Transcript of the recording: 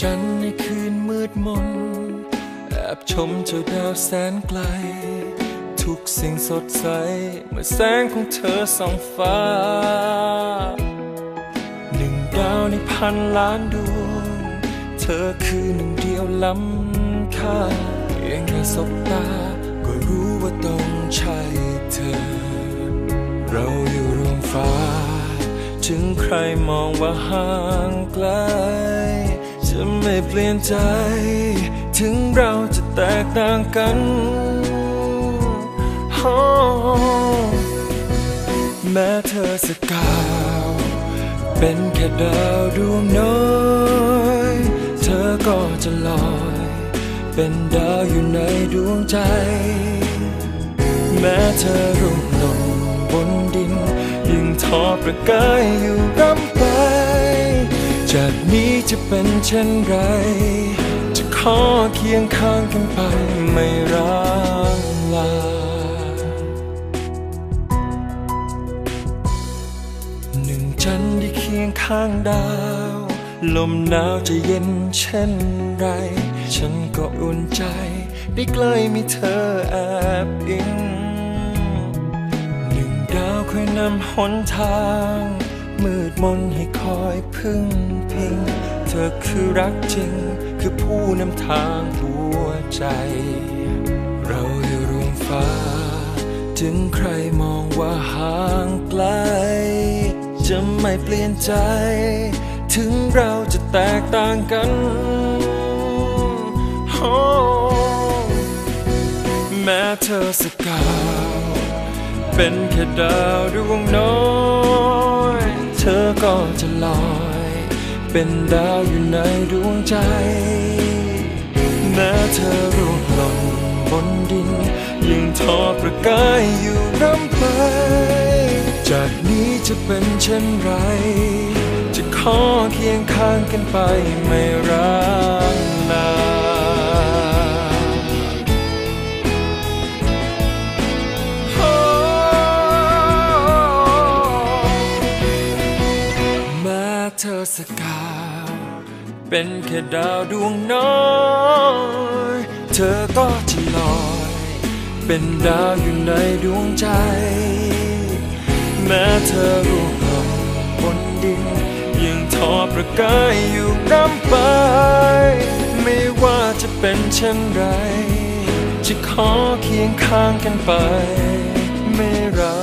จันทร์ในคืนมืดมน แอบชมเจ้าดาวแสนไกล ทุกสิ่งสดใส เมื่อแสงของเธอส่องฟ้า หนึ่งดาวในพันล้านดวง เธอคือหนึ่งเดียวล้ำค่าเพียงแค่สบตา ก็รู้ว่าต้องใช่เธอ เราอยู่รวมฟ้า ถึงใครมองว่าห่างไกล จะไม่เปลี่ยนใจ ถึงเราจะแตกต่างกัน แม้เธอสกาว เป็นแค่ดาวดวงน้อย เธอก็จะลอย เป็นดาวอยู่ในดวงใจ แม้เธอรุ่งหล่นบนดิน ยิ่งทอประกายอยู่ร่ำ จากนี้จะเป็นเช่นไร จะขอเคียงข้างกันไปไม่ร้างลา หนึ่งจันทร์ที่เคียงข้างดาว ลมหนาวจะเย็นเช่นไร ฉันก็อุ่นใจ ได้ใกล้มีเธอแอบอิง หนึ่งดาวคอยนำหนทาง มืดมนให้คอยพึ่งพิง เธอคือรักจริง คือผู้นำทางหัวใจ เราอยู่รวมฟ้า ถึงใครมองว่าห่างไกล จะไม่เปลี่ยนใจ ถึงเราจะแตกต่างกัน แม้เธอสกาว เป็นแค่ดาวดวงน้อย อก็จะลอย เป็นดาวอยู่ในดวงใจ แม้เธอร่วงหล่นบนดินยิ่งทอประกายอยู่ร่ำไป จากนี้จะเป็นเช่นไร จะขอเคียงข้างกันไปไม่ร้า เธอสกา เป็นแค่ดาวดวงน้อย เธอก็จะลอย เป็นดาวอยู่ในดวงใจ แม้เธอร่วงหล่นบนดินยังทอประกายอยู่ร่ำไป ไม่ว่าจะเป็นเช่นไร จะขอเคียงข้างกันไป ไม่รา